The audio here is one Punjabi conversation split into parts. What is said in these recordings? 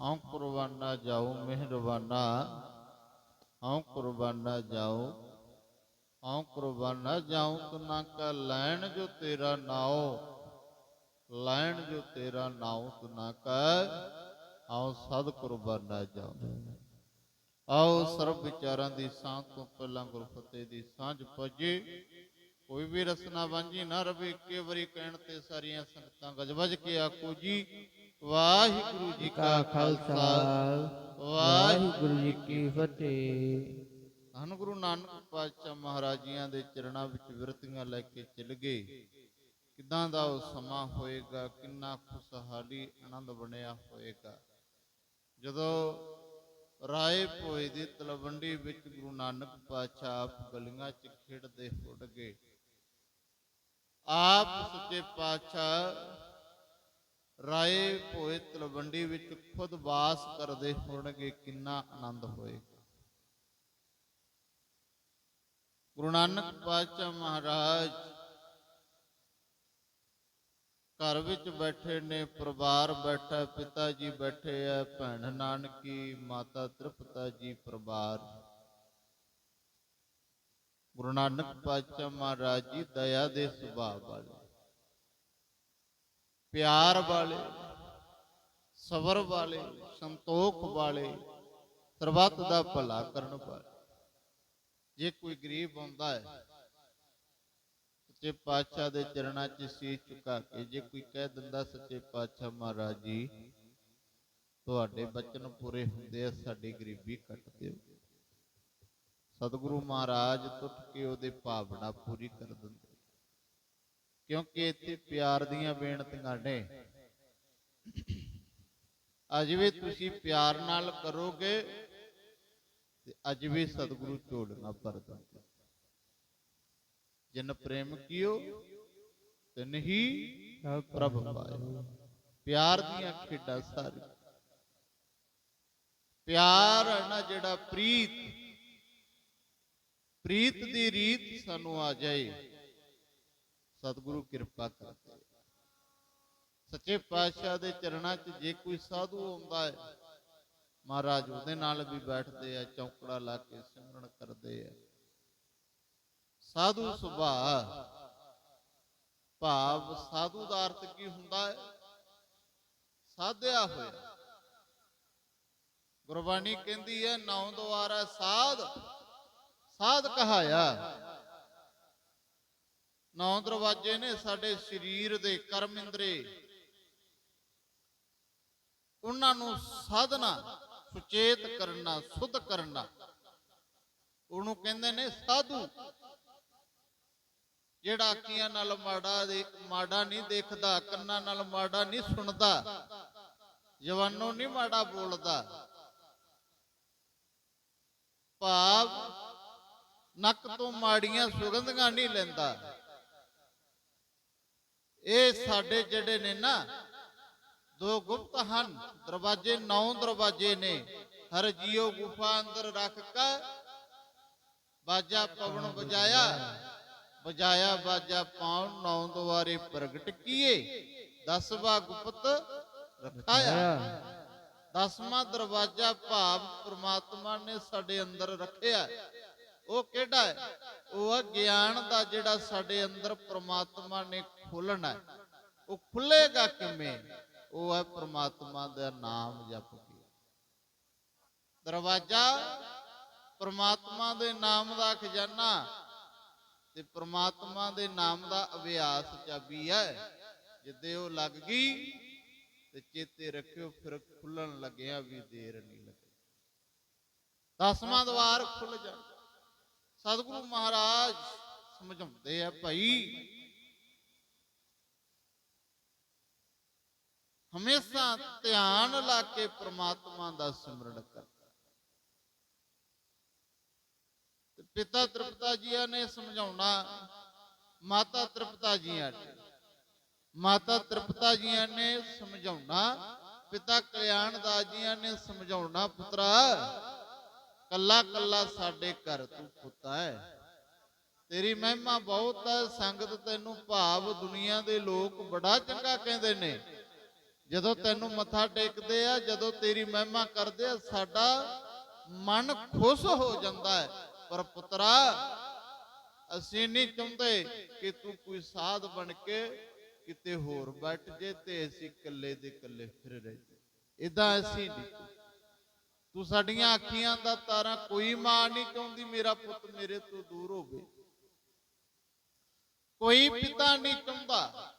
ਹਉ ਕੁਰਬਾਨਾ ਜਾਉ ਮਿਹਰਬਾਨਾ। ਹਉ ਕੁਰਬਾਨਾ ਜਾਉ ਹਉ ਕੁਰਬਾਨਾ ਜਾਉ ਤੁਨਾ ਕਾ ਲੈਣ ਜੋ ਤੇਰਾ ਨਾਉ, ਲੈਣ ਜੋ ਤੇਰਾ ਨਾਉ ਤੁਨਾ ਕਾ ਆਉ ਸਦ ਕੁਰਬਾਨਾ ਜਾਉ ਆਓ ਸਰਬ ਵਿਚਾਰਾਂ ਦੀ ਸਾਂਝ ਤੋਂ ਪਹਿਲਾਂ ਗੁਰਫਤਿਹ ਦੀ ਸਾਂਝ ਪਜੇ। ਕੋਈ ਵੀ ਰਸਨਾ ਵਾਂਝੀ ਨਾ ਰਵੇ, ਇੱਕੇ ਵਾਰੀ ਕਹਿਣ ਤੇ ਸਾਰੀਆਂ ਸੰਗਤਾਂ ਗਜਵਜ ਕੇ ਆਖੋ ਜੀ। ਵਾਹਿਗੁਰੂ ਜੀ ਕਾ ਖਾਲਸਾ, ਵਾਹਿਗੁਰੂ ਜੀ ਕੀ ਫਤਿਹ। ਧੰਨ ਗੁਰੂ ਨਾਨਕ ਪਾਤਸ਼ਾਹ ਮਹਾਰਾਜੀਆਂ ਦੇ ਚਰਨਾਂ ਵਿੱਚ ਵਿਰਤੀਆਂ ਲੈ ਕੇ ਚੱਲ ਗਏ। ਕਿਦਾਂ ਦਾ ਉਹ ਸਮਾਂ ਹੋਏਗਾ, ਕਿੰਨਾ ਖੁਸ਼ਹਾਲੀ, ਆਨੰਦ ਬਣਿਆ ਹੋਏਗਾ। ਜਦੋਂ ਰਾਏ ਭੋਏ ਦੀ ਤਲਵੰਡੀ ਵਿੱਚ ਗੁਰੂ ਨਾਨਕ ਪਾਤਸ਼ਾਹ ਆਪ ਗਲੀਆਂ 'ਚ ਖੇਡਦੇ ਉੱਡ ਗਏ। ਆਪ ਸੱਚੇ ਪਾਤਸ਼ਾਹ ਰਾਏ ਭੋਏ ਤਲਵੰਡੀ ਵਿੱਚ ਖੁਦ ਵਾਸ ਕਰਦੇ ਹੋਣਗੇ ਕਿੰਨਾ ਆਨੰਦ ਹੋਏਗਾ। ਗੁਰੂ ਨਾਨਕ ਪਾਤਸ਼ਾਹ ਮਹਾਰਾਜ ਘਰ ਵਿੱਚ ਬੈਠੇ ਨੇ, ਪਰਿਵਾਰ ਬੈਠਾ ਪਿਤਾ ਜੀ ਬੈਠੇ ਆ, ਭੈਣ ਨਾਨਕੀ, ਮਾਤਾ ਤ੍ਰਿਪਤਾ ਜੀ ਪਰਿਵਾਰ। ਗੁਰੂ ਨਾਨਕ ਪਾਤਸ਼ਾਹ ਮਹਾਰਾਜ ਜੀ, ਦਇਆ ਦੇ ਸੁਭਾਅ ਵਾਲੇ। ਪਿਆਰ ਵਾਲੇ, ਸਬਰ ਵਾਲੇ, ਸੰਤੋਖ ਵਾਲੇ, ਸਰਬੱਤ ਦਾ ਭਲਾ ਕਰਨ ਵਾਲੇ। ਜੇ ਕੋਈ ਗਰੀਬ ਹੁੰਦਾ ਹੈ, ਸੱਚੇ ਪਾਤਸ਼ਾਹ ਦੇ ਚਰਨਾਂ 'ਚ ਸੀਸ ਝੁਕਾ ਕੇ, ਜੇ ਕੋਈ ਕਹਿ ਦਿੰਦਾ, ਸੱਚੇ ਪਾਤਸ਼ਾਹ ਮਹਾਰਾਜ ਜੀ, ਤੁਹਾਡੇ ਬਚਨ ਪੂਰੇ ਹੁੰਦੇ ਆ, ਸਾਡੀ ਗਰੀਬੀ ਕੱਟ ਦਿਓ। ਸਤਿਗੁਰੂ ਮਹਾਰਾਜ ਟੁੱਟ ਕੇ ਉਹਦੇ ਭਾਵਨਾ ਪੂਰੀ ਕਰ ਦਿੰਦੇ ਕਿਉਂਕਿ ਇੱਥੇ ਪਿਆਰ ਦੀਆਂ ਬੇਨਤੀਆਂ ਨੇ। ਅੱਜ ਵੀ ਤੁਸੀਂ ਪਿਆਰ ਨਾਲ ਕਰੋਗੇ ਤੇ ਅੱਜ ਵੀ ਸਤਿਗੁਰੂ ਝੋਲੀਆਂ ਭਰ ਜਿਨ ਪ੍ਰੇਮ ਕੀਓ, ਤਿਨ ਹੀ ਪ੍ਰਭ ਪਾਏ ਪਿਆਰ ਦੀਆਂ ਖੇਡਾਂ ਸਾਰੀ ਪਿਆਰ ਹੈ ਨਾ ਜਿਹੜਾ ਪ੍ਰੀਤ ਪ੍ਰੀਤ ਦੀ ਰੀਤ ਸਾਨੂੰ ਆ ਜਾਏ। ਸਤਿਗੁਰੂ ਕਿਰਪਾ ਕਰਦੇ ਸੱਚੇ ਪਾਤਸ਼ਾਹ ਦੇ ਚਰਨਾਂ 'ਚ ਜੇ ਕੋਈ ਸਾਧੂ ਆਉਂਦਾ ਹੈ, ਮਹਾਰਾਜ ਉਹਦੇ ਨਾਲ ਵੀ ਬੈਠਦੇ ਆ, ਚੌਂਕੜਾ ਲਾ ਕੇ ਸਿਮਰਨ ਕਰਦੇ ਆ। ਸਾਧੂ ਸੁਭਾਅ, ਭਾਵ ਸਾਧੂ ਦਾ ਅਰਥ ਕੀ ਹੁੰਦਾ ਹੈ? ਸਾਧਿਆ ਹੋਇਆ। ਗੁਰਬਾਣੀ ਕਹਿੰਦੀ ਹੈ ਨੌ ਦੁਆਰਾ ਸਾਧ ਸਾਧ ਕਹਾਇਆ। ਨੌ ਦਰਵਾਜੇ ਨੇ ਸਾਡੇ ਸਰੀਰ ਦੇ ਕਰਮ ਇੰਦਰੇ। ਉਹਨਾਂ ਨੂੰ ਸਾਧਨਾ, ਸੁਚੇਤ ਕਰਨਾ, ਸੁਧ ਕਰਨਾ। ਉਹਨੂੰ ਕਹਿੰਦੇ ਨੇ ਸਾਧੂ। ਜਿਹੜਾ ਅੱਖੀਆਂ ਨਾਲ ਮਾੜਾ ਦੇ, ਮਾੜਾ ਨਹੀਂ ਦੇਖਦਾ, ਕੰਨਾਂ ਨਾਲ ਮਾੜਾ ਨਹੀਂ ਸੁਣਦਾ, ਜਵਾਨੋਂ ਨਹੀਂ ਮਾੜਾ ਬੋਲਦਾ। ਭਾਵ ਨੱਕ ਤੋਂ ਮਾੜੀਆਂ ਸੁਗੰਧਾਂ ਨਹੀਂ ਲੈਂਦਾ। ਇਹ ਸਾਡੇ ਜਿਹੜੇ ਨੇ ਨਾ, ਦੋ ਗੁਪਤ ਹਨ, ਦਰਵਾਜ਼ੇ, ਨੌ ਦਰਵਾਜ਼ੇ ਨੇ। ਹਰ ਜੀਉ ਗੁਫਾ ਅੰਦਰ ਰੱਖ ਕੇ ਬਾਜਾ ਪਵਨ ਵਜਾਇਆ। ਵਜਾਇਆ, ਬਾਜਾ ਪਾਉਣ, ਨੌ ਦੁਆਰੇ ਪ੍ਰਗਟ ਕੀਏ। ਦਸਵਾ ਗੁਪਤ ਰਖਾਇਆ। ਦਸਵਾਂ ਦਰਵਾਜ਼ਾ ਭਾਵ ਪ੍ਰਮਾਤਮਾ ਨੇ ਸਾਡੇ ਅੰਦਰ ਰੱਖਿਆ। ਉਹ ਕਿਹੜਾ ਹੈ? ਉਹ ਹੈ ਗਿਆਨ ਦਾ ਜਿਹੜਾ ਸਾਡੇ ਅੰਦਰ ਪ੍ਰਮਾਤਮਾ ਨੇ ਖੋਲਣਾ ਹੈ। ਉਹ ਖੁੱਲੇਗਾ ਕਿਵੇਂ? ਉਹ ਹੈ ਪ੍ਰਮਾਤਮਾ ਦਾ ਨਾਮ ਜਪ ਕੇ। ਦਰਵਾਜ਼ਾ ਪ੍ਰਮਾਤਮਾ ਦੇ ਨਾਮ ਦਾ ਖਜ਼ਾਨਾ ਤੇ ਪ੍ਰਮਾਤਮਾ ਦੇ ਨਾਮ ਦਾ ਅਭਿਆਸ ਚਾਬੀ ਹੈ। ਜਿੱਦੇ ਉਹ ਲੱਗ ਗਈ ਤੇ ਚੇਤੇ ਰੱਖਿਓ, ਫਿਰ ਖੁੱਲਣ ਲੱਗਿਆ ਵੀ ਦੇਰ ਨਹੀਂ ਲੱਗੀ ਦਸਵਾਂ ਦਵਾਰ ਖੁੱਲ ਜਾ ਸਤਿਗੁਰੂ ਮਹਾਰਾਜ ਸਮਝਾਉਂਦੇ ਆ ਭਾਈ। ਹਮੇਸ਼ਾ ਧਿਆਨ ਲਾ ਕੇ ਪ੍ਰਮਾਤਮਾ ਦਾ ਸਿਮਰਨ ਕਰ। ਤੇ ਪਿਤਾ ਤ੍ਰਿਪਤਾ ਜੀਆਂ ਨੇ ਸਮਝਾਉਣਾ, ਮਾਤਾ ਤ੍ਰਿਪਤਾ ਜੀਆਂ ਨੇ। ਮਾਤਾ ਤ੍ਰਿਪਤਾ ਜੀਆਂ ਨੇ ਸਮਝਾਉਣਾ, ਪਿਤਾ ਕਲਿਆਣ ਦਾਸ ਜੀਆਂ ਨੇ ਸਮਝਾਉਣਾ, ਪੁੱਤਰਾ। ਕੱਲਾ ਕੱਲਾ ਸਾਡੇ ਘਰ ਤੂੰ ਪੁੱਤਾ ਹੈ। ਤੇਰੀ ਮਹਿਮਾ ਬਹੁਤ ਹੈ, ਸੰਗਤ ਤੈਨੂੰ ਭਾਵ ਦੁਨੀਆ ਦੇ ਲੋਕ ਬੜਾ ਚੰਗਾ ਕਹਿੰਦੇ ਨੇ। ਜਦੋਂ ਤੈਨੂੰ ਮੱਥਾ ਟੇਕਦੇ ਆ, ਜਦੋਂ ਤੇਰੀ ਮਹਿਮਾ ਕਰਦੇ ਆ, ਸਾਡਾ ਮਨ ਖੁਸ਼ ਹੋ ਜਾਂਦਾ ਹੈ। ਪਰ ਪੁੱਤਰਾ, ਅਸੀਂ ਨਹੀਂ ਚਾਹੁੰਦੇ ਕਿ ਤੂੰ ਕੋਈ ਸਾਧ ਬਣ ਕੇ ਕਿਤੇ ਹੋਰ ਬੈਠ ਜੇ ਤੇ ਅਸੀਂ ਇਕੱਲੇ ਦੇ ਇਕੱਲੇ ਫਿਰ ਰਹੇ ਇਦਾਂ ਅਸੀਂ ਨਹੀਂ ਤੂੰ ਸਾਡੀਆਂ ਅੱਖੀਆਂ ਦਾ ਤਾਰਾ ਕੋਈ ਮਾਂ ਨਹੀਂ ਚਾਹੁੰਦੀ, ਮੇਰਾ ਪੁੱਤ ਮੇਰੇ ਤੋਂ ਦੂਰ ਹੋਵੇ। ਕੋਈ ਪਿਤਾ ਨਹੀਂ ਚਾਹੁੰਦਾ,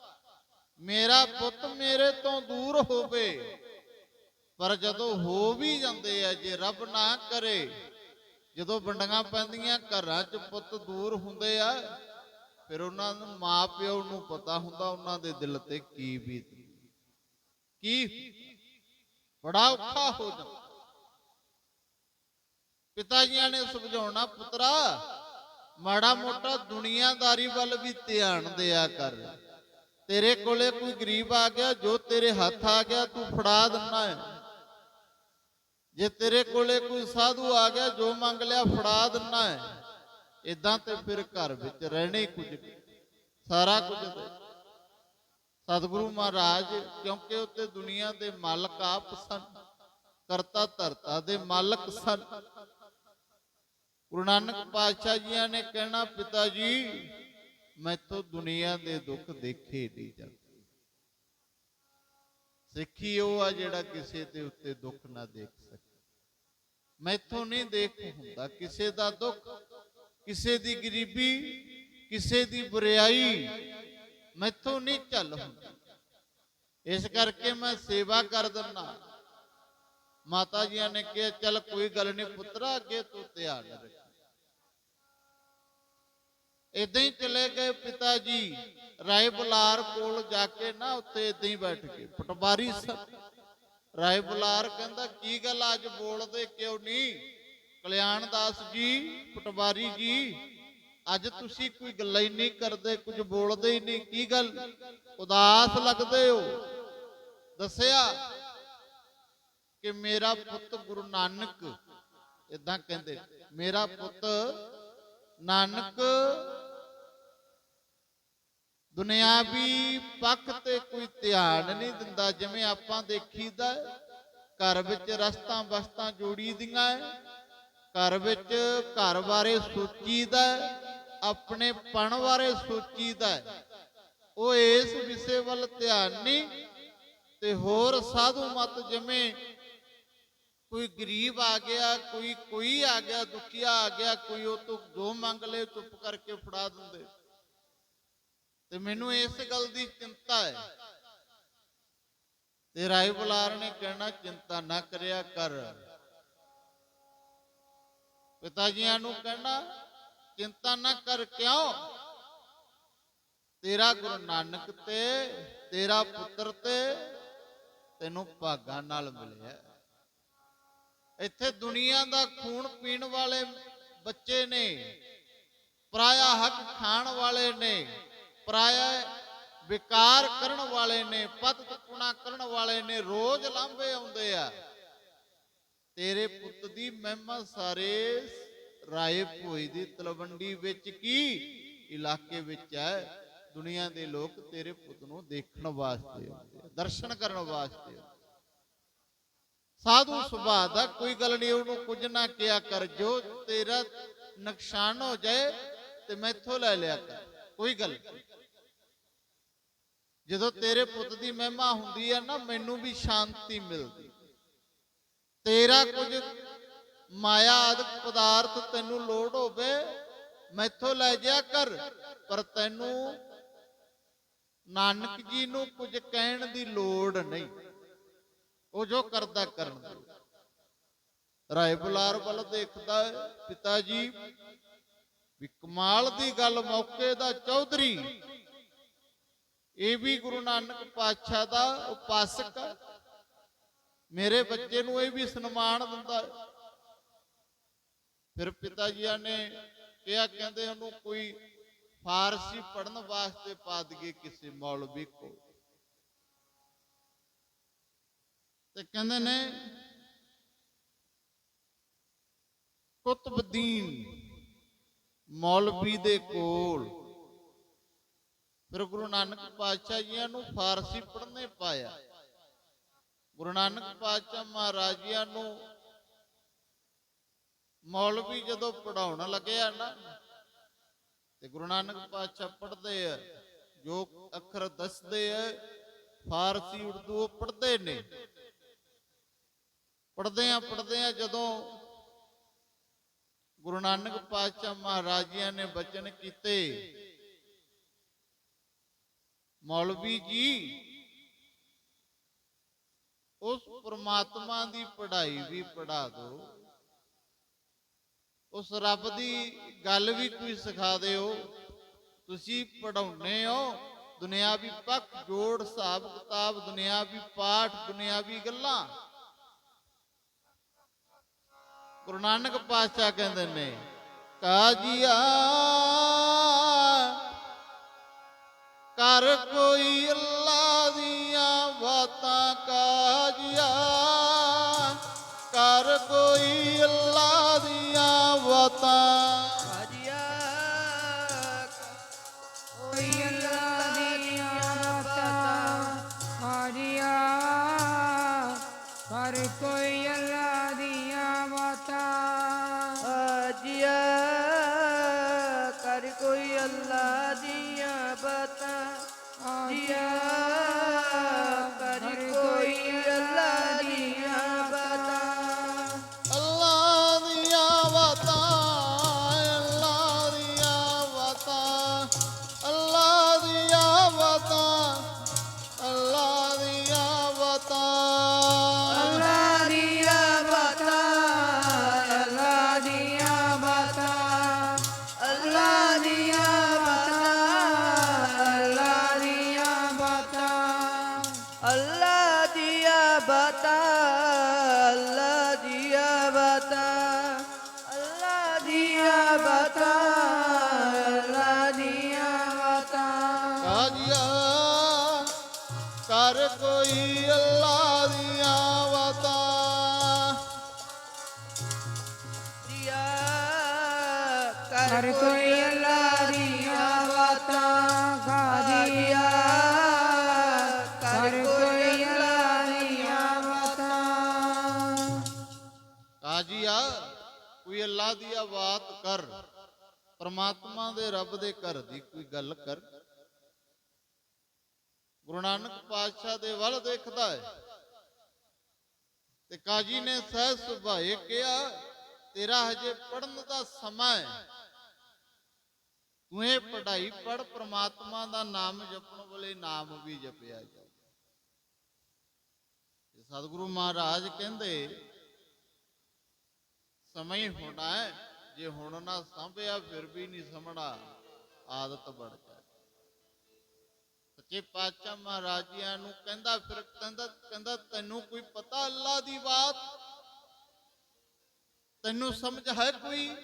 ਮੇਰਾ ਪੁੱਤ ਮੇਰੇ ਤੋਂ ਦੂਰ ਹੋਵੇ। ਪਰ ਜਦੋਂ ਹੋ ਵੀ ਜਾਂਦੇ ਆ, ਜੇ ਰੱਬ ਨਾ ਕਰੇ, ਜਦੋਂ ਵੰਡੀਆਂ ਪੈਂਦੀਆਂ ਘਰਾਂ 'ਚ ਪੁੱਤ ਦੂਰ ਹੁੰਦੇ ਆ, ਫਿਰ ਉਹਨਾਂ ਨੂੰ ਮਾਪਿਓ ਨੂੰ ਪਤਾ ਹੁੰਦਾ ਉਹਨਾਂ ਦੇ ਦਿਲ ਤੇ ਕੀ ਬੀਤਦੀ। ਕੀ? ਬੜਾ ਔਖਾ ਹੋ ਜਾਂਦਾ। ਪਿਤਾ ਜੀਆਂ ਨੇ ਸਮਝਾਉਣਾ, ਪੁੱਤਰਾ, ਮਾੜਾ ਮੋਟਾ ਦੁਨੀਆਦਾਰੀ ਵੱਲ ਵੀ ਧਿਆਨ ਦਿਆ ਕਰ। ਤੇਰੇ ਕੋਲੇ ਕੋਈ ਗਰੀਬ ਆ ਗਿਆ, ਜੋ ਤੇਰੇ ਹੱਥ ਆ ਗਿਆ, ਤੂੰ ਫੜਾ ਦਿੰਨਾ ਹੈ। ਜੇ ਤੇਰੇ ਕੋਲੇ ਕੋਈ ਸਾਧੂ ਆ ਗਿਆ, ਜੋ ਮੰਗ ਲਿਆ, ਫੜਾ ਦਿੰਨਾ ਹੈ। ਇਦਾਂ ਤੇ ਫਿਰ ਘਰ ਵਿੱਚ ਰਹਿਣੇ ਹੀ ਕੁਝ ਸਾਰਾ ਕੁਝ ਸਤਿਗੁਰੂ ਮਹਾਰਾਜ, ਕਿਉਂਕਿ ਉੱਤੇ ਦੁਨੀਆ ਦੇ ਮਾਲਕ ਆਪ ਸਨ, ਕਰਤਾ ਧਰਤਾ ਦੇ ਮਾਲਕ ਸਨ ਗੁਰੂ ਨਾਨਕ ਪਾਤਸ਼ਾਹ ਜੀਆਂ ਨੇ ਕਹਿਣਾ, ਪਿਤਾ ਜੀ ਮੈਥੋਂ ਦੁਨੀਆ ਦੇ ਦੁੱਖ ਦੇਖੇ ਨਹੀਂ ਜਾਂਦੇ। ਸਿੱਖੀ ਉਹ ਆ ਜਿਹੜਾ ਕਿਸੇ ਦੇ ਉੱਤੇ ਦੁੱਖ ਨਾ ਦੇਖ ਸਕੇ। ਮੈਥੋਂ ਨਹੀਂ ਦੇਖ ਹੁੰਦਾ ਕਿਸੇ ਦਾ ਦੁੱਖ, ਕਿਸੇ ਦੀ ਗਰੀਬੀ, ਕਿਸੇ ਦੀ ਬੁਰੀਾਈ ਮੈਥੋਂ ਨਹੀਂ ਚੱਲ ਹੁੰਦਾ। ਇਸ ਕਰਕੇ ਮੈਂ ਸੇਵਾ ਕਰ ਦਿੰਨਾ ਮਾਤਾ ਜੀਆਂ ਨੇ ਕਿਹਾ, ਚੱਲ ਕੋਈ ਗੱਲ ਨਹੀਂ, ਪੁੱਤਰਾ, ਅੱਗੇ ਤੂੰ ਧਿਆਨ ਰੱਖ। ਇਦਾਂ ਹੀ ਚਲੇ ਗਏ ਪਿਤਾ ਜੀ ਰਾਏ ਬੁਲਾਰ ਕੋਲ ਜਾ ਕੇ ਨਾ ਉੱਤੇ ਇਦਾਂ ਹੀ ਬੈਠ ਗਏ। ਪਟਵਾਰੀ ਸਾਹਿਬ, ਰਾਏ ਬੁਲਾਰ ਕਹਿੰਦਾ, ਕੀ ਗੱਲ ਅੱਜ ਬੋਲਦੇ ਕਿਉਂ ਨਹੀਂ ਕਲਿਆਣ ਦਾਸ ਜੀ, ਪਟਵਾਰੀ ਜੀ, ਅੱਜ ਤੁਸੀਂ ਕੋਈ ਗੱਲਾਂ ਹੀ ਨਹੀਂ ਕਰਦੇ, ਕੁਝ ਬੋਲਦੇ ਹੀ ਨਹੀਂ। ਕੀ ਗੱਲ? ਉਦਾਸ ਲੱਗਦੇ ਹੋ? ਦੱਸਿਆ ਕਿ ਮੇਰਾ ਪੁੱਤ ਗੁਰੂ ਨਾਨਕ ਇਦਾਂ ਕਹਿੰਦੇ, ਮੇਰਾ ਪੁੱਤ ਨਾਨਕ ਦੁਨਿਆਵੀ ਪੱਖ ਤੇ ਕੋਈ ਧਿਆਨ ਨਹੀਂ ਦਿੰਦਾ ਜਿਵੇਂ ਆਪਾਂ ਦੇਖੀਦਾ ਹੈ। ਘਰ ਵਿੱਚ ਰਸਤਾ ਬਸਤਾਂ ਜੋੜੀ ਦੀਆਂ ਘਰ ਵਿੱਚ ਘਰ ਬਾਰੇ ਸੋਚੀਦਾ ਹੈ, ਆਪਣੇ ਪਣ ਬਾਰੇ ਸੋਚੀਦਾ ਉਹ ਇਸ ਵਿਸ਼ੇ ਵੱਲ ਧਿਆਨ ਨਹੀਂ ਤੇ ਹੋਰ ਸਾਧੂ ਮਤ ਜਿਵੇਂ ਕੋਈ ਗਰੀਬ ਆ ਗਿਆ ਕੋਈ ਕੋਈ ਆ ਗਿਆ ਦੁਖੀਆ ਆ ਗਿਆ ਕੋਈ ਉਹ ਤੋਂ ਜੋ ਮੰਗ ਲੈ ਚੁੱਪ ਕਰਕੇ ਫੜਾ ਦਿੰਦੇ। ਤੇ ਮੈਨੂੰ ਇਸ ਗੱਲ ਦੀ ਚਿੰਤਾ ਹੈ। ਤੇ ਰਾਏ ਬੁਲਾਰ ਨੇ ਕਹਿਣਾ, ਚਿੰਤਾ ਨਾ ਕਰਿਆ ਕਰ। ਪਿਤਾ ਜੀਆਂ ਨੂੰ ਕਹਿਣਾ, ਚਿੰਤਾ ਨਾ ਕਰ ਕਿਉਂ? ਤੇਰਾ ਗੁਰੂ ਨਾਨਕ ਤੇ, ਤੇਰਾ ਪੁੱਤਰ ਤੇ ਤੈਨੂੰ ਭਾਗਾਂ ਨਾਲ ਮਿਲਿਆ। ਇੱਥੇ ਦੁਨੀਆ ਦਾ ਖੂਨ ਪੀਣ ਵਾਲੇ ਬੱਚੇ ਨੇ, ਪਰਾਇਆ ਹੱਕ ਖਾਣ ਵਾਲੇ ਨੇ ਪਰਾਇਆ ਵਿਕਾਰ ਕਰਨ ਵਾਲੇ ਨੇ, ਪਤ ਪੁਣਾ ਕਰਨ ਵਾਲੇ ਨੇ, ਰੋਜ਼ ਲਾਂਭੇ ਆਉਂਦੇ ਆ। ਤੇਰੇ ਪੁੱਤ ਦੀ ਮਹਿਮਾ ਸਾਰੇ ਰਾਏ ਭੋਈ ਦੀ, ਤਲਵੰਡੀ ਵਿੱਚ ਕੀ ਇਲਾਕੇ ਵਿੱਚ ਹੈ? ਦੁਨੀਆ ਦੇ ਲੋਕ ਤੇਰੇ ਪੁੱਤ ਨੂੰ ਦੇਖਣ ਵਾਸਤੇ ਆਉਂਦੇ ਆ, ਦਰਸ਼ਨ ਕਰਨ ਵਾਸਤੇ ਸਾਧੂ ਸੁਭਾਅ ਦਾ ਕੋਈ ਗੱਲ ਨਹੀਂ, ਉਹਨੂੰ ਕੁਝ ਨਾ ਕਿਹਾ ਕਰ, ਜੋ ਤੇਰਾ ਨੁਕਸਾਨ ਹੋ ਜਾਏ ਤੇ ਮੈਥੋਂ ਲੈ ਲਿਆ ਕਰ, ਕੋਈ ਗੱਲ ਨਹੀਂ। ਜਦੋਂ ਤੇਰੇ ਪੁੱਤ ਦੀ ਮਹਿਮਾ ਹੁੰਦੀ ਹੈ ਨਾ, ਮੈਨੂੰ ਵੀ ਸ਼ਾਂਤੀ ਮਿਲਦੀ। ਤੇਰਾ ਕੁਝ ਮਾਇਆ ਆਦਿਕ ਪਦਾਰਥ ਤੈਨੂੰ ਲੋੜ ਹੋਵੇ, ਮੈਥੋਂ ਲੈ ਜਾ ਕਰ, ਪਰ ਤੈਨੂੰ ਨਾਨਕ ਜੀ ਨੂੰ ਕੁਝ ਕਹਿਣ ਦੀ ਲੋੜ ਨਹੀਂ। ਉਹ ਜੋ ਕਰਦਾ ਕਰਨ ਦੇ। ਰਾਏ ਬੁਲਾਰ ਵੱਲ ਦੇਖਦਾ ਪਿਤਾ ਜੀ, ਵੀ ਕਮਾਲ ਦੀ ਗੱਲ ਮੌਕੇ ਦਾ ਚੌਧਰੀ। ਇਹ ਵੀ ਗੁਰੂ ਨਾਨਕ ਪਾਤਸ਼ਾਹ ਦਾ ਉਪਾਸਕ ਮੇਰੇ ਬੱਚੇ ਨੂੰ ਇਹ ਵੀ ਸਨਮਾਨ ਦਿੰਦਾ ਫਿਰ ਪਿਤਾ ਜੀਆਂ ਨੇ ਕਿਹਾ, ਕਹਿੰਦੇ ਉਹਨੂੰ ਕੋਈ ਫਾਰਸੀ ਪੜਨ ਵਾਸਤੇ ਪਾ ਦਈਏ ਕਿਸੇ ਮੌਲਵੀ ਕੋਲ। ਤੇ ਕਹਿੰਦੇ ਨੇ, ਕੁਤਬਦੀਨ ਮੌਲਵੀ ਦੇ ਕੋਲ ਫਿਰ ਗੁਰੂ ਨਾਨਕ ਪਾਤਸ਼ਾਹ ਜੀਆਂ ਨੂੰ ਫਾਰਸੀ ਪੜ੍ਹਨੇ ਪਾਇਆ। ਗੁਰੂ ਨਾਨਕ ਪਾਤਸ਼ਾਹ ਮਹਾਰਾਜਿਆਂ ਨੂੰ ਮੌਲਵੀ ਜਦੋਂ ਪੜਾਉਣ ਲੱਗਿਆ ਨਾ, ਤੇ ਗੁਰੂ ਨਾਨਕ ਪਾਤਸ਼ਾਹ ਪੜ੍ਹਦੇ ਆ, ਜੋ ਅੱਖਰ ਦੱਸਦੇ ਆ, ਫਾਰਸੀ, ਉਰਦੂ ਉਹ ਪੜ੍ਹਦੇ ਨੇ। ਪੜ੍ਹਦੇ ਆ ਪੜ੍ਹਦੇ ਆ ਜਦੋਂ ਗੁਰੂ ਨਾਨਕ ਪਾਤਸ਼ਾਹ ਮਹਾਰਾਜਿਆਂ ਨੇ ਬਚਨ ਕੀਤੇ ਮੌਲਵੀ ਜੀ, ਉਸ ਪ੍ਰਮਾਤਮਾ ਦੀ ਪੜ੍ਹਾਈ ਵੀ ਪੜ੍ਹਾ ਦਿਓ। ਉਸ ਰੱਬ ਦੀ ਗੱਲ ਵੀ ਕੋਈ ਸਿਖਾ ਦਿਓ। ਤੁਸੀਂ ਪੜਾਉਨੇ ਹੋ ਦੁਨਿਆਵੀ ਪੱਖ ਜੋੜ, ਹਿਸਾਬ ਕਿਤਾਬ ਦੁਨਿਆਵੀ ਪਾਠ ਦੁਨਿਆਵੀ ਗੱਲਾਂ। ਗੁਰੂ ਨਾਨਕ ਪਾਤਸ਼ਾਹ ਕਹਿੰਦੇ ਨੇ, ਕਾਜੀਆ ਕਰ ਕੋਈ ਅੱਲਾ ਦੀਆਂ ਬਾਤਾਂ ਕਾਜੀਆ। ਕਰ ਕੋਈ ਅੱਲਾ ਦੀਆਂ ਬਾਤਾਂ ਕਰ। ਪ੍ਰਮਾਤਮਾ ਦੇ ਰੱਬ ਦੇ ਘਰ ਦੀ ਕੋਈ ਗੱਲ ਕਰ। ਗੁਰੂ ਨਾਨਕ ਪਾਤਸ਼ਾਹ ਦੇ ਵੱਲ ਦੇਖਦਾ ਹੈ। ਤੇ ਕਾਜੀ ਨੇ ਸਹਿ ਸੁਭਾਏ ਕਿਹਾ, ਤੇਰਾ ਹਜੇ ਪੜਨ ਦਾ ਸਮਾਂ ਹੈ। ਤੂੰ ਇਹ ਪੜ੍ਹਾਈ ਪੜ ਪ੍ਰਮਾਤਮਾ ਦਾ ਨਾਮ ਜਪਣ ਵਾਲੇ ਨਾਮ ਵੀ ਜਪਿਆ ਜਾਏ ਸਤਿਗੁਰੂ ਮਹਾਰਾਜ ਕਹਿੰਦੇ, ਸਮਾਂ ਹੋਣਾ ਹੈ। ਜੇ ਹੁਣ ਨਾ ਸੰਭਿਆ ਫਿਰ ਵੀ ਨਹੀਂ ਸਮਝਣਾ ਆਦਤ ਬਣ ਜਾ ਸੱਚੇ ਪਾਤਸ਼ਾਹ ਮਹਾਰਾਜਿਆਂ ਨੂੰ ਕਹਿੰਦਾ ਫਿਰ ਕਹਿੰਦਾ ਕਹਿੰਦਾ ਤੈਨੂੰ ਕੋਈ ਪਤਾ ਅੱਲਾ ਦੀ ਬਾਤ? ਤੈਨੂੰ ਸਮਝ ਹੈ ਕੋਈ?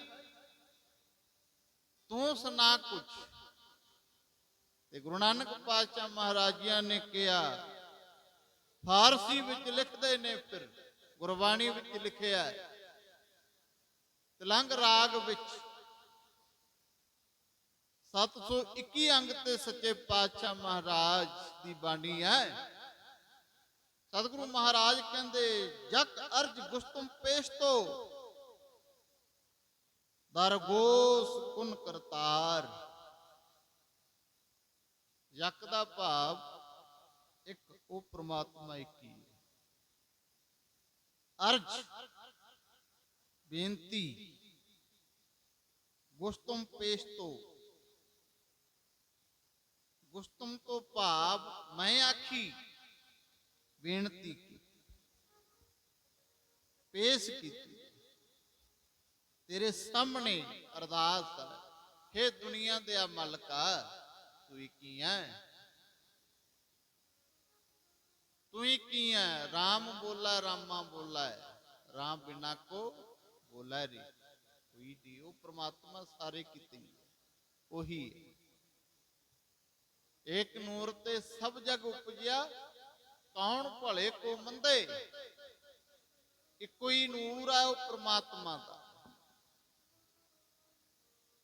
ਤੂੰ ਸੁਣਾ ਕੁਛ। ਤੇ ਗੁਰੂ ਨਾਨਕ ਪਾਤਸ਼ਾਹ ਮਹਾਰਾਜਿਆਂ ਨੇ ਕਿਹਾ, ਫਾਰਸੀ ਵਿੱਚ ਲਿਖਦੇ ਨੇ ਫਿਰ, ਗੁਰਬਾਣੀ ਵਿੱਚ ਲਿਖਿਆ ਹੈ। ਤਿਲੰਗ ਰਾਗ ਵਿੱਚ 721 ਅੰਗ ਤੇ ਸੱਚੇ ਪਾਤਸ਼ਾਹ ਮਹਾਰਾਜ ਦੀ ਬਾਣੀ ਹੈ। ਸਤਿਗੁਰੂ ਮਹਾਰਾਜ ਕਹਿੰਦੇ, ਜਗ ਅਰਜ ਗੁਸਤਮ ਪੇਸ਼ ਦਰਗੋਸ ਕੁਨ ਕਰਤਾਰ। ਯਕ ਦਾ ਭਾਵ ਇੱਕ ਉਹ ਪ੍ਰਮਾਤਮਾ ਇੱਕ ਹੀ। ਅਰਜ, ਬੇਨਤੀ ਗੁਸਤਮ ਪੇਸ਼ ਤੋ। ਗੁਸਤਮ ਤੋਂ ਭਾਵ ਮੈਂ ਆਖੀ, ਬੇਨਤੀ ਕੀਤੀ। ਪੇਸ਼ ਕੀਤੀ। ਤੇਰੇ ਸਾਹਮਣੇ ਅਰਦਾਸ ਕਰ। ਹੇ ਦੁਨੀਆ ਦੇ ਆ ਮਾਲਕਾ, ਤੂੰ ਕੀ ਹੈ ਤੂੰ ਹੀ ਕੀ ਹੈ RAM ਬੋਲਾ, ਰਾਮਾ ਬੋਲਾ ਰਾਮ ਬਿਨਾ ਕੋ ਬੋਲਾ ਰੇ ਕੋਈ ਦੀ ਉਹ ਪ੍ਰਮਾਤਮਾ ਸਾਰੇ ਕੀਤੇ ਹੀ ਹੈ। ਉਹੀ ਹੈ ਏਕ ਨੂਰ ਤੇ ਸਭ ਜਗ ਉਪਜਿਆ ਕੌਣ ਭਲੇ ਕੋ ਮੰਦੇ ਇੱਕੋ ਹੀ ਨੂਰ ਹੈ ਉਹ ਪ੍ਰਮਾਤਮਾ ਦਾ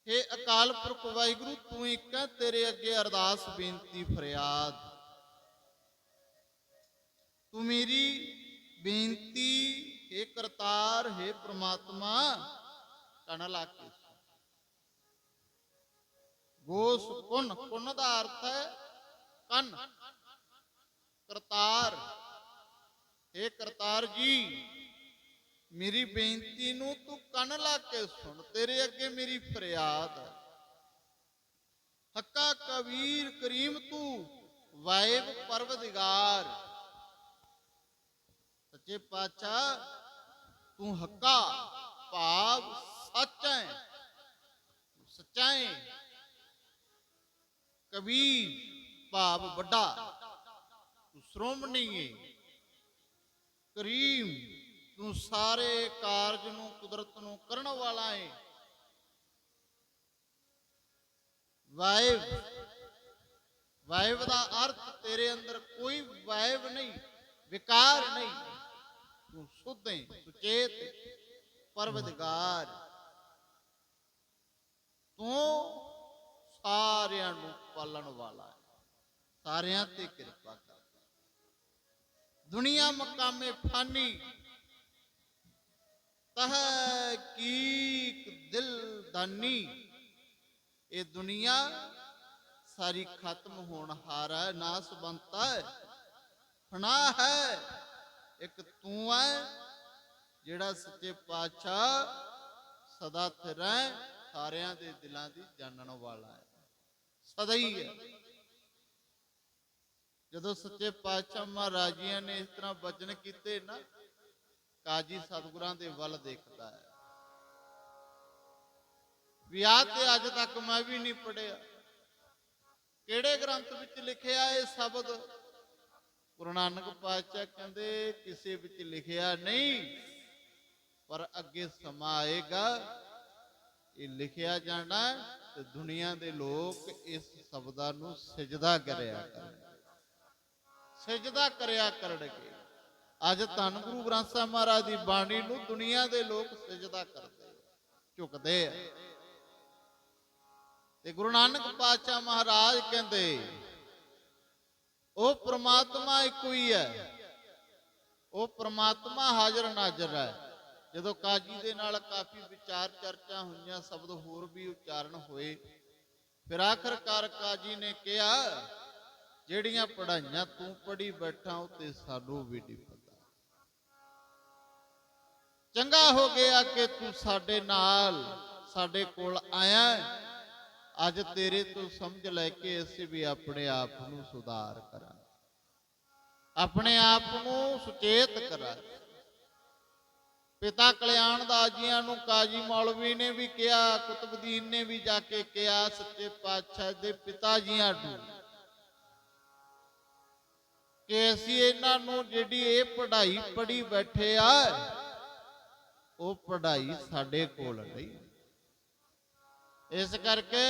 हे ਅਕਾਲ ਪੁਰਖ ਵਾਹਿਗੁਰੂ ਤੂੰ ਇੱਕ ਹੈ ਤੇਰੇ ਅੱਗੇ ਅਰਦਾਸ ਬੇਨਤੀ ਫਰਿਆਦ ਤੂੰ ਮੇਰੀ ਬੇਨਤੀ हे ਕਰਤਾਰ हे ਪ੍ਰਮਾਤਮਾ ਕਣ ਲਾ ਗੋਸ ਕੁਨ ਕੁਨ ਦਾ ਅਰਥ ਹੈ ਕੰਨ। ਕਰਤਾਰ। हे ਕਰਤਾਰ ਜੀ, ਮੇਰੀ ਬੇਨਤੀ ਨੂੰ ਤੂੰ ਕੰਨ ਲਾ ਕੇ ਸੁਣ। ਤੇਰੇ ਅੱਗੇ ਮੇਰੀ ਫਰਿਆਦ ਹੈ। ਹੱਕਾ ਕਬੀਰ ਕਰੀਮ ਤੂੰ ਵਾਇਬ ਪਰਵਦਿਗਾਰ ਸੱਚੇ ਪਾਤਸ਼ਾਹ, ਤੂੰ ਹੱਕਾ ਭਾਵ ਸੱਚ ਹੈ। ਤੂੰ ਕਬੀਰ ਭਾਵ ਵੱਡਾ। ਤੂੰ ਸ਼੍ਰੋਮਣੀ ਹੈ। ਕਰੀਮ ਤੂੰ ਸਾਰੇ ਕਾਰਜ ਨੂੰ, ਕੁਦਰਤ ਨੂੰ ਕਰਨ ਵਾਲਾ ਹੈ। ਵਾਇਵ ਵਾਇਵ ਦਾ ਅਰਥ ਤੇਰੇ ਅੰਦਰ ਕੋਈ ਵਾਇਵ ਨਹੀਂ, ਵਿਕਾਰ ਨਹੀਂ। ਤੂੰ ਸੁੱਧ ਹੈ, ਸੁਚੇਤ ਪਰਵਦਗਾਰ ਤੂੰ ਸਾਰਿਆਂ ਨੂੰ ਪਾਲਣ ਵਾਲਾ ਹੈ। ਸਾਰਿਆਂ ਤੇ ਕਿਰਪਾ ਕਰ ਦੁਨੀਆ ਮਕਾਮੇ ਫਾਨੀ। ਤਹਕੀਕ ਦਿਲ ਦਾਨੀ ਇਹ ਦੁਨੀਆ ਸਾਰੀ ਖਤਮ ਹੋਣ ਹਾਰਾ ਹੈ ਨਾਸਵੰਤਾ ਹੈ। ਫਨਾ ਹੈ। ਇੱਕ ਤੂੰ ਹੈ, ਜਿਹੜਾ ਸੱਚੇ ਪਾਤਸ਼ਾਹ ਸਦਾ ਤੇਰਾ ਸਾਰਿਆਂ ਦੇ ਦਿਲਾਂ ਦੀ ਜਾਣਨ ਵਾਲਾ ਹੈ। ਸਦਾ ਹੀ ਹੈ। ਜਦੋਂ ਸੱਚੇ ਪਾਤਸ਼ਾਹ ਮਹਾਰਾਜੀਆਂ ਨੇ ਇਸ ਤਰ੍ਹਾਂ ਬਚਨ ਕੀਤੇ ਨਾ, ਕਾਜੀ ਸਤਿਗੁਰਾਂ ਦੇ ਵੱਲ ਦੇਖਦਾ ਹੈ। ਵਿਆਹ ਤੇ ਅੱਜ ਤੱਕ ਮੈਂ ਵੀ ਨਹੀਂ ਪੜਿਆ ਕਿਹੜੇ ਗ੍ਰੰਥ ਵਿੱਚ ਲਿਖਿਆ ਇਹ ਸ਼ਬਦ? ਗੁਰੂ ਨਾਨਕ ਪਾਤਸ਼ਾਹ ਕਹਿੰਦੇ, ਕਿਸੇ ਵਿੱਚ ਲਿਖਿਆ ਨਹੀਂ, ਪਰ ਅੱਗੇ ਸਮਾਂ ਆਏਗਾ, ਇਹ ਲਿਖਿਆ ਜਾਣਾ ਤੇ ਦੁਨੀਆ ਦੇ ਲੋਕ ਇਸ ਸ਼ਬਦਾਂ ਨੂੰ ਸਜਦਾ ਕਰਿਆ ਕਰਨਗੇ ਸਜਦਾ ਕਰਿਆ ਕਰਨਗੇ। ਅੱਜ ਧੰਨ ਗੁਰੂ ਗ੍ਰੰਥ ਸਾਹਿਬ ਮਹਾਰਾਜ ਦੀ ਬਾਣੀ ਨੂੰ ਦੁਨੀਆ ਦੇ ਲੋਕ ਸਜਦਾ ਕਰਦੇ ਝੁਕਦੇ ਆ। ਤੇ ਗੁਰੂ ਨਾਨਕ ਪਾਤਸ਼ਾਹ ਮਹਾਰਾਜ ਕਹਿੰਦੇ, ਉਹ ਪ੍ਰਮਾਤਮਾ ਇੱਕੋ ਹੀ ਹੈ। ਉਹ ਪ੍ਰਮਾਤਮਾ ਹਾਜ਼ਰ ਨਾਜ਼ਰ ਹੈ। ਜਦੋਂ ਕਾਜੀ ਦੇ ਨਾਲ ਕਾਫੀ ਵਿਚਾਰ ਚਰਚਾ ਹੋਈਆਂ, ਸ਼ਬਦ ਹੋਰ ਵੀ ਉਚਾਰਨ ਹੋਏ, ਫਿਰ ਆਖਰਕਾਰ ਕਾਜੀ ਨੇ ਕਿਹਾ, ਜਿਹੜੀਆਂ ਪੜਾਈਆਂ ਤੂੰ ਪੜੀ ਬੈਠਾ ਉਹ ਸਾਨੂੰ ਵੀ ਨਹੀਂ ਪਤਾ। ਚੰਗਾ ਹੋ ਗਿਆ ਕਿ ਤੂੰ ਸਾਡੇ ਨਾਲ, ਸਾਡੇ ਕੋਲ ਆਇਆ ਅੱਜ ਤੇਰੇ ਤੋਂ ਸਮਝ ਲੈ ਕੇ ਅਸੀਂ ਵੀ ਆਪਣੇ ਆਪ ਨੂੰ ਸੁਧਾਰ ਕਰਾਂ ਆਪਣੇ ਆਪ ਨੂੰ ਸੁਚੇਤ ਕਰਾਂ ਪਿਤਾ ਕਲਿਆਣ ਦਾਸ ਜੀਆਂ ਨੂੰ ਕਾਜੀ ਮੌਲਵੀ ਨੇ ਵੀ ਕਿਹਾ, ਕੁਤਬਦੀਨ ਨੇ ਵੀ ਜਾ ਕੇ ਕਿਹਾ, ਸੱਚੇ ਪਾਤਸ਼ਾਹ ਦੇ ਪਿਤਾ ਜੀਆਂ ਨੂੰ। ਕਿ ਅਸੀਂ ਇਹਨਾਂ ਨੂੰ ਜਿਹੜੀ ਇਹ ਪੜ੍ਹਾਈ ਪੜ੍ਹੀ ਬੈਠੇ ਆ, ਉਹ ਪੜ੍ਹਾਈ ਸਾਡੇ ਕੋਲ ਨਹੀਂ। ਇਸ ਕਰਕੇ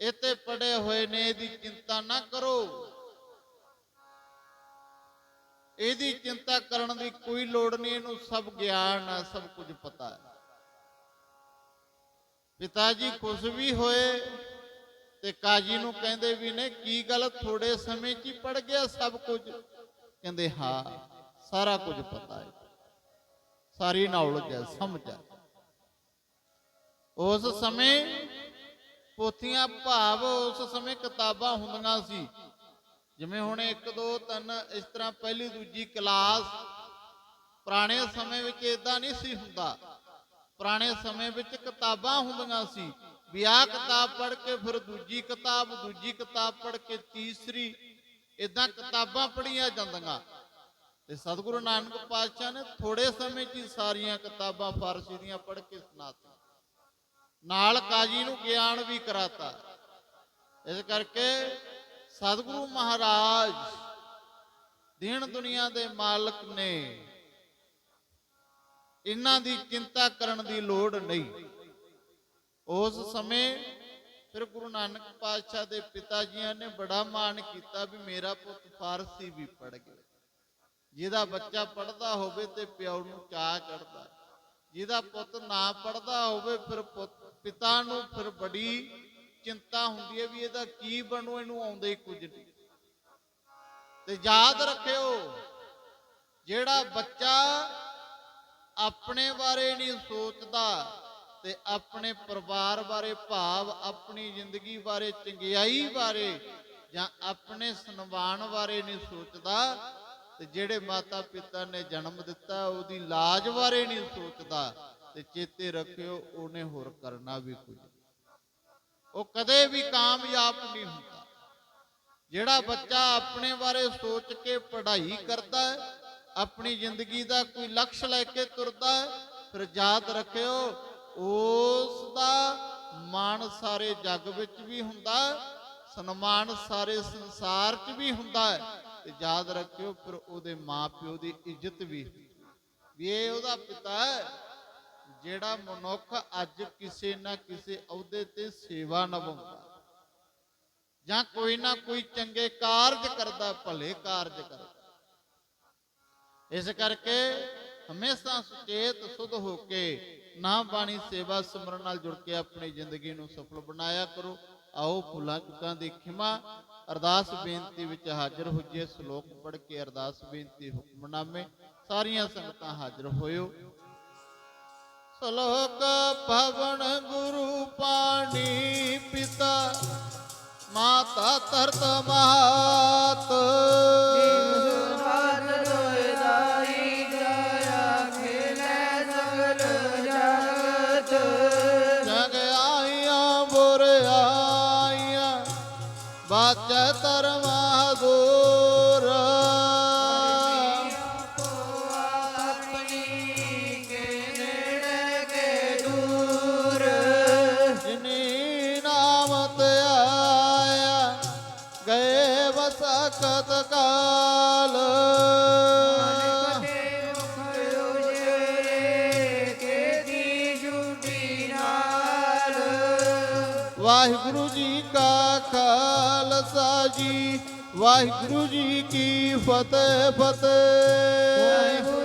ਇਹ ਤੇ ਪੜੇ ਹੋਏ ਨੇ, ਇਹਦੀ ਚਿੰਤਾ ਨਾ ਕਰੋ। ਇਹਦੀ ਚਿੰਤਾ ਕਰਨ ਦੀ ਕੋਈ ਲੋੜ ਨਹੀਂ, ਇਹਨੂੰ ਸਭ ਗਿਆਨ ਹੈ, ਸਭ ਕੁਝ ਪਤਾ ਹੈ। ਪਿਤਾ ਜੀ ਖੁਸ਼ ਵੀ ਹੋਏ ਤੇ ਕਾਜੀ ਨੂੰ ਕਹਿੰਦੇ ਵੀ ਨੇ, ਕੀ ਗੱਲ ਥੋੜੇ ਸਮੇਂ 'ਚ ਹੀ ਪੜ ਗਿਆ ਸਭ ਕੁਝ? ਕਹਿੰਦੇ, ਹਾਂ, ਸਾਰਾ ਕੁਝ ਪਤਾ ਹੈ। ਸਾਰੀ ਨੌਲੇਜ ਹੈ, ਸਮਝ ਹੈ। ਉਸ ਸਮੇਂ ਪੋਥੀਆਂ ਭਾਵ, ਉਸ ਸਮੇਂ ਕਿਤਾਬਾਂ ਹੁੰਦੀਆਂ ਸੀ। ਜਿਵੇਂ ਹੁਣ 1 2 3 ਇਸ ਤਰ੍ਹਾਂ ਪਹਿਲੀ ਦੂਜੀ ਕਲਾਸ ਪੁਰਾਣੇ ਸਮੇਂ ਵਿੱਚ ਇਦਾਂ ਨਹੀਂ ਸੀ ਹੁੰਦਾ। ਪੁਰਾਣੇ ਸਮੇਂ ਵਿੱਚ ਕਿਤਾਬਾਂ ਹੁੰਦੀਆਂ ਸੀ ਵੀ ਆਹ ਕਿਤਾਬ ਪੜ੍ਹ ਕੇ ਫਿਰ ਦੂਜੀ ਕਿਤਾਬ ਦੂਜੀ ਕਿਤਾਬ ਪੜ੍ਹ ਕੇ ਤੀਸਰੀ ਇਦਾਂ ਕਿਤਾਬਾਂ ਪੜ੍ਹੀਆਂ ਜਾਂਦੀਆਂ। ਤੇ ਸਤਿਗੁਰੂ ਨਾਨਕ ਪਾਤਸ਼ਾਹ ਨੇ ਥੋੜੇ ਸਮੇਂ 'ਚ ਹੀ ਸਾਰੀਆਂ ਕਿਤਾਬਾਂ ਫਾਰਸੀ ਦੀਆਂ ਪੜ੍ਹ ਕੇ ਸੁਣਾਤੀਆਂ। ਨਾਲ ਕਾਜੀ ਨੂੰ ਗਿਆਨ ਵੀ ਕਰਾਤਾ। ਇਸ ਕਰਕੇ ਸਤਿਗੁਰੂ ਮਹਾਰਾਜ, ਦੀਨ ਦੁਨੀਆ ਦੇ ਮਾਲਕ ਨੇ। ਇਹਨਾਂ ਦੀ ਚਿੰਤਾ ਕਰਨ ਦੀ ਲੋੜ ਨਹੀਂ। ਉਸ ਸਮੇਂ ਫਿਰ ਗੁਰੂ ਨਾਨਕ ਪਾਤਸ਼ਾਹ ਦੇ ਪਿਤਾ ਜੀਆਂ ਨੇ ਬੜਾ ਮਾਣ ਕੀਤਾ ਵੀ ਮੇਰਾ ਪੁੱਤ ਫਾਰਸੀ ਵੀ ਪੜ ਗਿਆ। ਜਿਹਦਾ ਬੱਚਾ ਪੜਦਾ ਹੋਵੇ ਤੇ ਪਿਓ ਨੂੰ ਚਾਹ ਚੜਦਾ ਜਿਹਦਾ ਪੁੱਤ ਨਾ ਪੜਦਾ ਹੋਵੇ ਫਿਰ ਪੁੱਤ- ਪਿਤਾ ਨੂੰ ਫਿਰ ਬੜੀ ਚਿੰਤਾ ਹੁੰਦੀ ਹੈ ਵੀ ਇਹਦਾ ਕੀ ਬਣੂ, ਇਹਨੂੰ ਆਉਂਦੇ ਹੀ ਕੁਝ ਨਹੀਂ। ਤੇ ਯਾਦ ਰੱਖਿਓ, ਜਿਹੜਾ ਬੱਚਾ ਆਪਣੇ ਬਾਰੇ ਨਹੀਂ ਸੋਚਦਾ ਤੇ ਆਪਣੇ ਪਰਿਵਾਰ ਬਾਰੇ ਭਾਵ, ਆਪਣੀ ਜ਼ਿੰਦਗੀ ਬਾਰੇ, ਚੰਗਿਆਈ ਬਾਰੇ ਜਾਂ ਆਪਣੇ ਸਨਮਾਨ ਬਾਰੇ ਨਹੀਂ ਸੋਚਦਾ, ਤੇ ਜਿਹੜੇ ਮਾਤਾ ਪਿਤਾ ਨੇ ਜਨਮ ਦਿੱਤਾ, ਉਹਦੀ ਲਾਜ ਬਾਰੇ ਨਹੀਂ ਸੋਚਦਾ, ਤੇ ਚੇਤੇ ਰੱਖਿਓ, ਉਹਨੇ ਹੋਰ ਕਰਨਾ ਵੀ ਕੁਝ ਉਹ ਕਦੇ ਵੀ ਕਾਮਯਾਬ ਨਹੀਂ ਹੁੰਦਾ। ਜਿਹੜਾ ਬੱਚਾ ਆਪਣੇ ਬਾਰੇ ਸੋਚ ਕੇ ਪੜ੍ਹਾਈ ਕਰਦਾ ਹੈ, ਆਪਣੀ ਜ਼ਿੰਦਗੀ ਦਾ ਕੋਈ ਲਕਸ਼ ਲੈ ਕੇ ਤੁਰਦਾ ਹੈ, ਫਿਰ ਯਾਦ ਰੱਖਿਓ ਉਸ ਦਾ ਮਾਣ ਸਾਰੇ ਜੱਗ ਵਿੱਚ ਵੀ ਹੁੰਦਾ ਸਨਮਾਨ ਸਾਰੇ ਸੰਸਾਰ 'ਚ ਵੀ ਹੁੰਦਾ ਹੈ। ਤੇ ਯਾਦ ਰੱਖਿਓ, ਫਿਰ ਉਹਦੇ ਮਾਪਿਓ ਦੀ ਇੱਜ਼ਤ ਵੀ ਵੀ ਇਹ ਉਹਦਾ ਪਿਤਾ ਹੈ ਜਿਹੜਾ ਮਨੁੱਖ ਅੱਜ ਕਿਸੇ ਨਾ ਕਿਸੇ ਅਹੁਦੇ ਤੇ ਸੇਵਾ ਨਿਭਾਉਂਦਾ, ਜਾਂ ਕੋਈ ਨਾ ਕੋਈ ਚੰਗੇ ਕਾਰਜ ਕਰਦਾ, ਭਲੇ ਕਾਰਜ ਕਰਦਾ, ਇਸ ਕਰਕੇ ਹਮੇਸ਼ਾ ਸੁਚੇਤ, ਸੁਧ ਹੋ ਕੇ ਨਾਮ ਬਾਣੀ ਸੇਵਾ ਸਿਮਰਨ ਨਾਲ ਜੁੜ ਕੇ ਆਪਣੀ ਜ਼ਿੰਦਗੀ ਨੂੰ ਸਫਲ ਬਣਾਇਆ ਕਰੋ। ਆਓ ਭੁੱਲਾਂ ਚੁੱਕਾਂ ਦੀ ਖਿਮਾ, ਅਰਦਾਸ ਬੇਨਤੀ ਵਿੱਚ ਹਾਜ਼ਰ ਹੋਈਏ। ਸ਼ਲੋਕ ਪੜ੍ਹ ਕੇ ਅਰਦਾਸ ਬੇਨਤੀ ਹੁਕਮਨਾਮੇ, ਸਾਰੀਆਂ ਸੰਗਤਾਂ ਹਾਜ਼ਰ ਹੋਇਓ। ਲੋਕ ਭਵਨ ਗੁਰੂ ਪਾਣੀ ਪਿਤਾ ਮਾਤਾ ਤਰਤ ਮਾਤ ਵਾਹਿਗੁਰੂ ਜੀ ਕੀ ਫਤਿਹ ਫਤਿਹ। ਵਾਹਿਗੁਰੂ